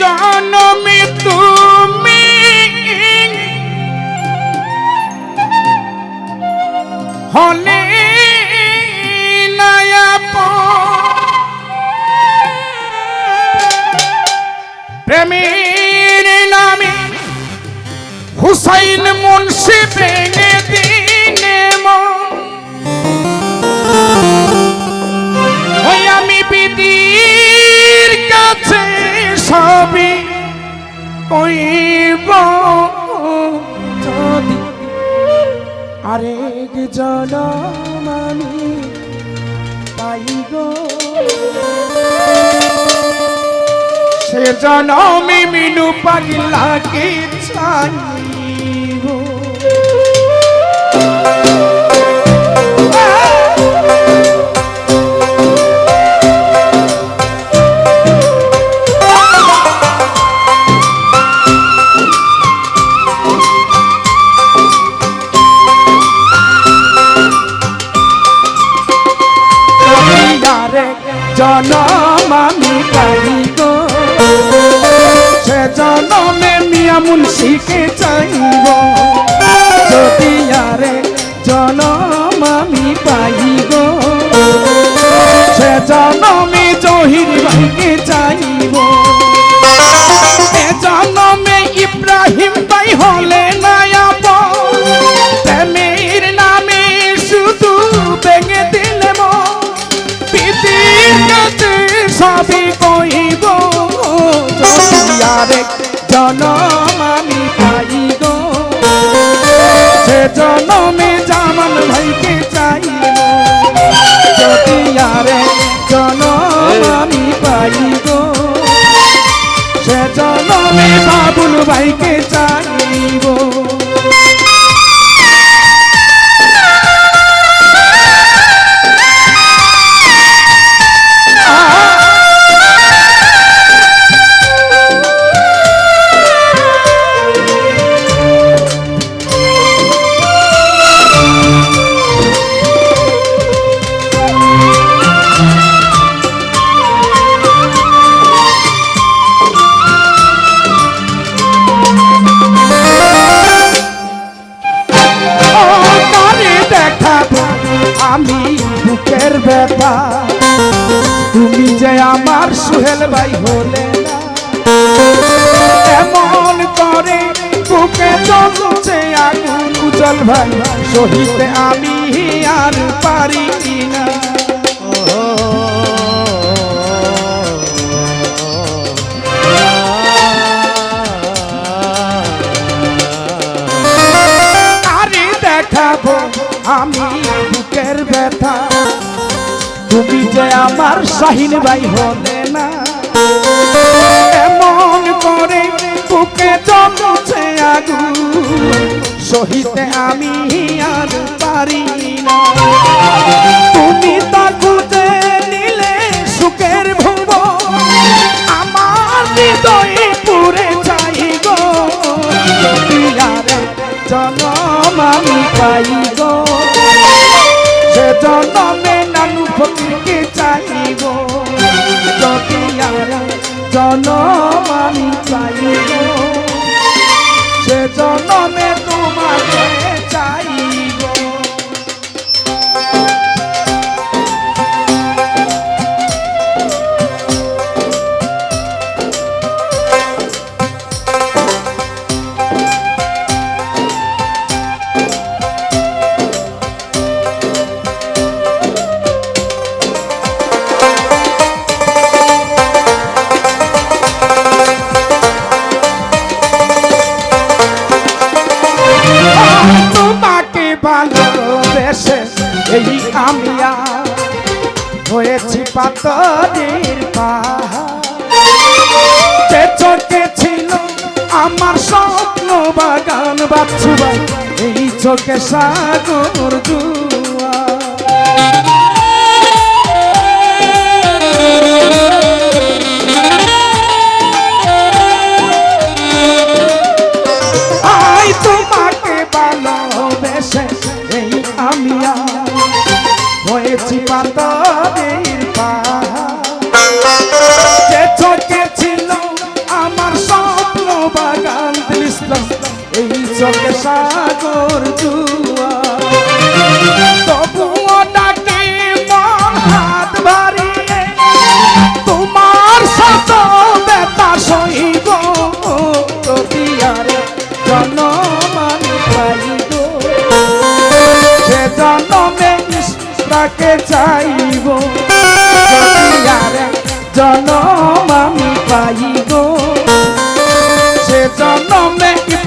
জনমে তুমি হলে প্রেমের নামে হুসাইন মুন্সি ভেঙে দিনে সবই কইব যদি আরেক জনম আমি পাই গো। সে জনমে মিনু পাগলাকে চাইব জনম আমি গো সে জনমে সবই কইব যদি আরেক জনম আমি পাই গো সে জনমে জামান ভাইকে চাইব যদি আরেক জনম আমি পাই গো সে জনমে বাবুল ভাইকে চাইব। ব্যথা তুমি যে আমার সুহেল ভাই হলে। এমন করে বুকে জ্বলছে আগুন। উজ্জ্বল ভাই, সহিতে আমি আর পারি না আমি বুকের ব্যথা। তুমি যে আমার শাহিন ভাই হলে না। এমন করে বুকে জমছে আগু সহিতে আমি আর পারি না। তুমি চাইব যদি জনম আমি চাইব সে জনমে তোমাকে চাইব বাচ্চুবা এই চোখে সাগর দুয়া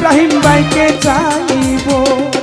ইব্রাহিম ভাইকে চাইব।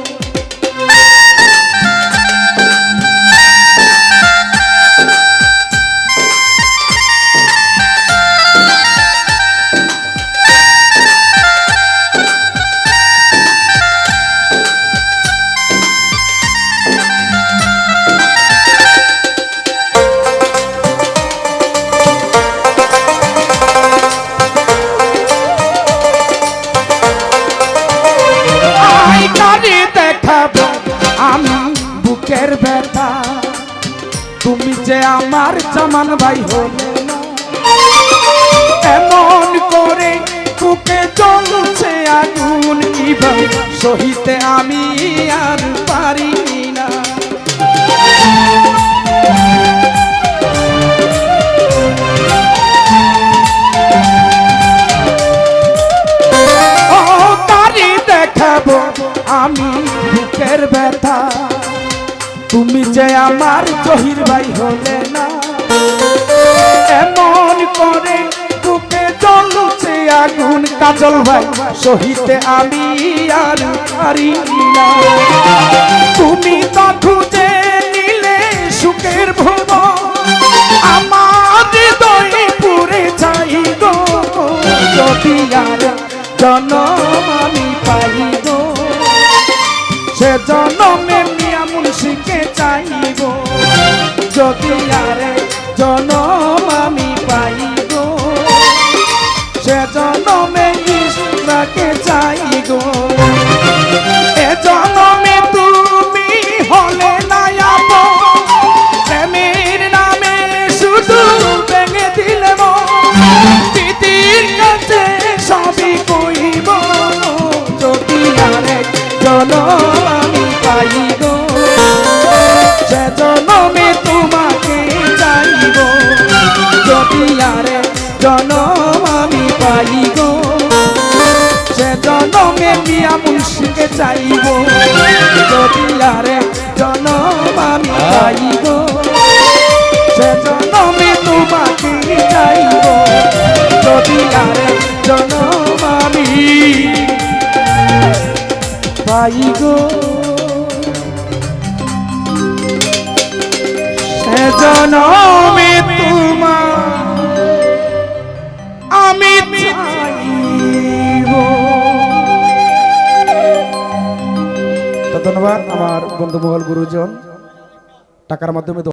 দেখাবো আমি বুকের ব্যথা। তুমি যে আমার জামান ভাই হলে এমন করে বুকে জ্বলছে আগুন কীভাবে সহিতে আমি আর পারি আমি বুকের ব্যথা। তুমি যে আমার জহির ভাই হলে না। এমন করে বুকে জ্বলছে আগুন। কাজল ভাই, সহিতে আমি আর পারি না। তুমি তো খুঁজে নিলে সুখের ভুব আমার হৃদয়ে পুরে যাই গো। যদি আর জনম জনমে মিয়া মুন্সিকে চাইব। যদি আরে জনম জনম আমি পাই গো। সে জনমে মিয়া মুন্সিকে চাইব। যদি আরে জনম আমি পাইব সে জনমে তোমাকে চাইব। যদি আরে জনম আমি পাইব সে জনমে তোমার ধন্যবাদ আমার বন্ধু মহল গুরুজন। টাকার মাধ্যমে